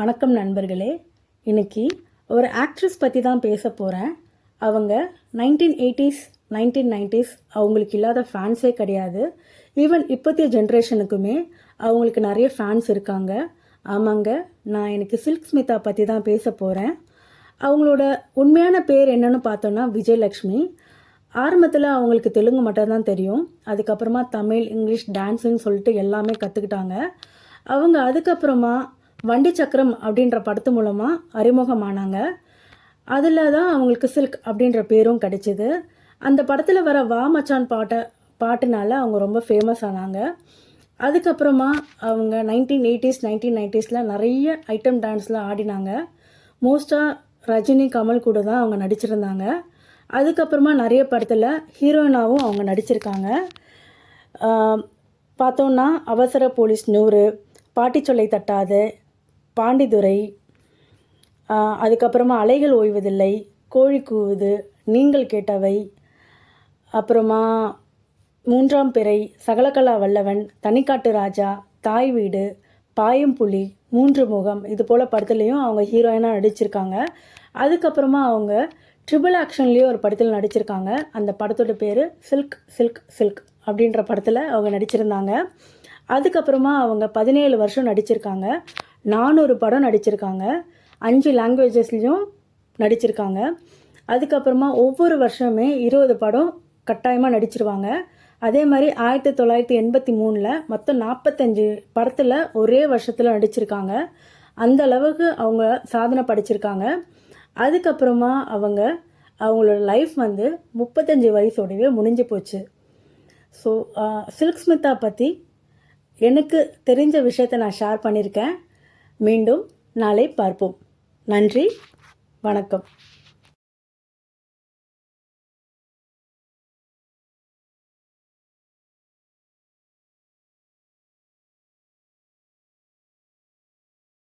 வணக்கம் நண்பர்களே. இன்னைக்கு ஒரு ஆக்ட்ரஸ் பற்றி தான் பேச போகிறேன் அவங்க நைன்டீன் எயிட்டிஸ் நைன்டீன் நைன்டிஸ் அவங்களுக்கு இல்லாத ஃபேன்ஸே கிடையாது. ஈவன் இப்போத்திய ஜென்ரேஷனுக்குமே அவங்களுக்கு நிறைய ஃபேன்ஸ் இருக்காங்க. ஆமாங்க நான் எனக்கு சில்க் ஸ்மிதா பற்றி தான் பேச போகிறேன் அவங்களோட உண்மையான பேர் என்னென்னு பார்த்தோன்னா விஜயலக்ஷ்மி ஆரம்பத்தில் அவங்களுக்கு தெலுங்கு மட்டும் தான் தெரியும். அதுக்கப்புறமா தமிழ் இங்கிலீஷ் டான்ஸுன்னு சொல்லிட்டு எல்லாமே கற்றுக்கிட்டாங்க அவங்க அதுக்கப்புறமா வண்டி சக்கரம் அப்படின்ற படத்து மூலமாக அறிமுகமானாங்க. அதில் தான் அவங்களுக்கு சில்க் அப்படின்ற பேரும் கிடைச்சிது. அந்த படத்தில் வர வா மச்சான் பாட்டை பாட்டுனால அவங்க ரொம்ப ஃபேமஸ் ஆனாங்க. அதுக்கப்புறமா அவங்க நைன்டீன் எயிட்டிஸ் நைன்டீன் நைன்டிஸில் நிறைய ஐட்டம் டான்ஸில் ஆடினாங்க. மோஸ்ட்டாக ரஜினி கமல் கூட தான் அவங்க நடிச்சிருந்தாங்க. அதுக்கப்புறமா நிறைய படத்தில் ஹீரோயினாகவும் அவங்க நடிச்சிருக்காங்க. பார்த்தோன்னா அவசர போலீஸ் நூறு பாட்டிச்சொல்லை தட்டாது பாண்டிதுரை அதுக்கப்புறமா அலைகள் ஓய்வதில்லை கோழி கூவுது நீங்கள் கேட்டவை. அப்புறமா மூன்றாம் பிறை சகலகலா வல்லவன் தனிக்காட்டு ராஜா தாய் வீடு பாயும் புலி மூன்று முகம். இது போல் படத்துலேயும் அவங்க ஹீரோயினாக நடிச்சிருக்காங்க. அதுக்கப்புறமா அவங்க ட்ரிபிள் ஆக்ஷன்லேயும் ஒரு படத்தில் நடிச்சிருக்காங்க. அந்த படத்தோட பேர் சில்க் சில்க் சில்க் அப்படின்ற படத்தில் அவங்க நடிச்சிருந்தாங்க. அதுக்கப்புறமா அவங்க பதினேழு வருஷம் நடிச்சிருக்காங்க. நானூறு படம் நடிச்சிருக்காங்க. அஞ்சு லாங்குவேஜஸ்லேயும் நடிச்சிருக்காங்க. அதுக்கப்புறமா ஒவ்வொரு வருஷமே இருபது படம் கட்டாயமாக நடிச்சிருவாங்க. அதே மாதிரி ஆயிரத்தி தொள்ளாயிரத்தி எண்பத்தி மூணில் மொத்தம் நாற்பத்தஞ்சு படத்தில் ஒரே வருஷத்தில் நடிச்சிருக்காங்க. அந்த அளவுக்கு அவங்க சாதனை படிச்சிருக்காங்க. அதுக்கப்புறமா அவங்க அவங்களோட லைஃப் வந்து முப்பத்தஞ்சு வயசோடவே முடிஞ்சு போச்சு. ஸோ சில்க் ஸ்மிதா பற்றி எனக்கு தெரிஞ்ச விஷயத்தை நான் ஷேர் பண்ணியிருக்கேன். மீண்டும் நாளை பார்ப்போம். நன்றி வணக்கம்.